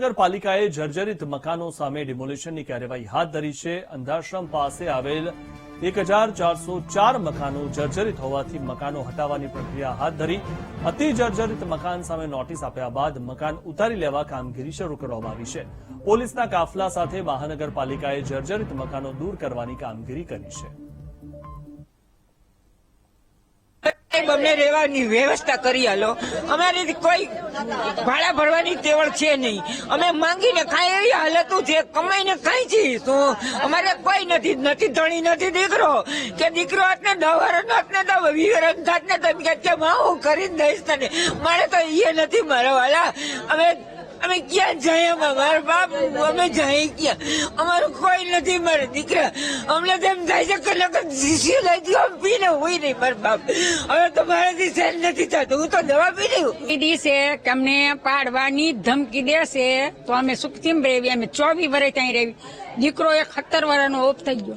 નગરપાલિકાએ જર્જરિત મકાનો સામે ડિમોલિશનની કાર્યવાહી હાથ ધરી છે. અંધાશ્રમ પાસે આવેલ એક મકાનો જર્જરિત હોવાથી મકાનો હટાવવાની પ્રક્રિયા હાથ ધરી. અતિ જર્જરિત મકાન સામે નોટિસ આપ્યા બાદ મકાન ઉતારી લેવા કામગીરી શરૂ કરવામાં આવી છે. પોલીસના કાફલા સાથે મહાનગરપાલિકાએ જર્જરિત મકાનો દૂર કરવાની કામગીરી કરી છે. સાહેબ, અમને રહેવાની વ્યવસ્થા કરી હાલો અમારી કોઈ ભાડા ભરવાની તેવડ છે નહીં. અમે માંગીને ખાઈ એવી હાલતું છે કમાઈને ખાઈ છીએ શું અમારે કોઈ નથી નથી ધણી નથી દીકરો. કે દીકરો હાથ ને દસ વર્ષ હાથ ને દસ વિવરણ થાત ને તમે કે હું કરી દઈશ તને? મારે તો એ નથી મારા વાલા અમે અમે ક્યાં જઈએ અમે? મારા બાપ, અમે જઈએ ક્યાં? અમારું કોઈ નથી મારા દીકરા. અમને તો એમ થાય છે કે લોકો શીશી લઈ દો પીને હોય નહીં મારા બાપ. હવે તો મારાથી સહેન નથી થતું. હું તો દવા પી લઉં. કીધી છે કે અમને પાડવાની ધમકી દેશે, તો અમે સુખથી રહેવી. અમે ચોવીસ વર્ષ ત્યાં રહેવી. દીકરો એક સત્તર વર્ષનો ઓફ થઈ ગયો.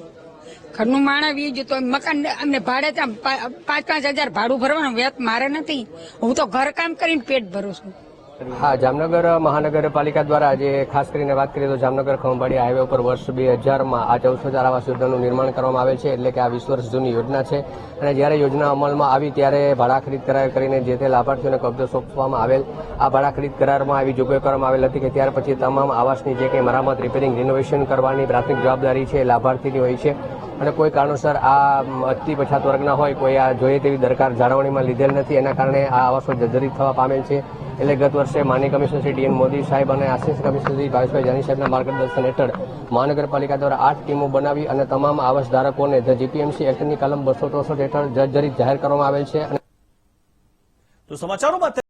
ઘરનું માણા વી તો મકાન અમને ભાડે ત્યાં પાંચ પાંચ હજાર ભાડું ભરવાનું વેત મારે નથી. હું તો ઘર કામ કરીને પેટ ભરું છું. હા, જામનગર મહાનગરપાલિકા દ્વારા આજે ખાસ કરીને વાત કરીએ તો જામનગર ખંભાળી હાઈવે ઉપર વર્ષ બે હજારમાં આ ચૌદસો ચાર આવાસ યોજનાનું નિર્માણ કરવામાં આવે છે, એટલે કે આ વીસ વર્ષ જૂની યોજના છે. અને જ્યારે યોજના અમલમાં આવી ત્યારે ભાડા ખરીદ કરાર કરીને જે તે લાભાર્થીઓને કબજો સોંપવામાં આવેલ. આ ભાડા ખરીદ કરારમાં આવી જોગવાઈ કરવામાં આવેલ હતી કે ત્યાર પછી તમામ આવાસની જે કંઈ મરામત રિપેરિંગ રિનોવેશન કરવાની પ્રાથમિક જવાબદારી છે લાભાર્થીની હોય છે. અને કોઈ કારણોસર આ અતિ પછાત વર્ગના હોય, કોઈ આ જોઈએ તેવી દરકાર જાળવણીમાં લીધેલ નથી. એના કારણે આ આવાસો જર્જરિત થવા પામેલ છે. એટલે ગત વર્ષે માન્ય કમિશનર શ્રી ડીએન મોદી સાહેબ અને આશિષ કમિશનર શ્રી ભાવેશભાઈ જાની સાહેબના માર્ગદર્શન હેઠળ મહાનગરપાલિકા દ્વારા આઠ ટીમો બનાવી અને તમામ આવાસ ધારકોને ધ જીપીએમસી એક્ટની કલમ બસો ચોસઠ હેઠળ જર્જરિત જાહેર કરવામાં આવેલ છે. તો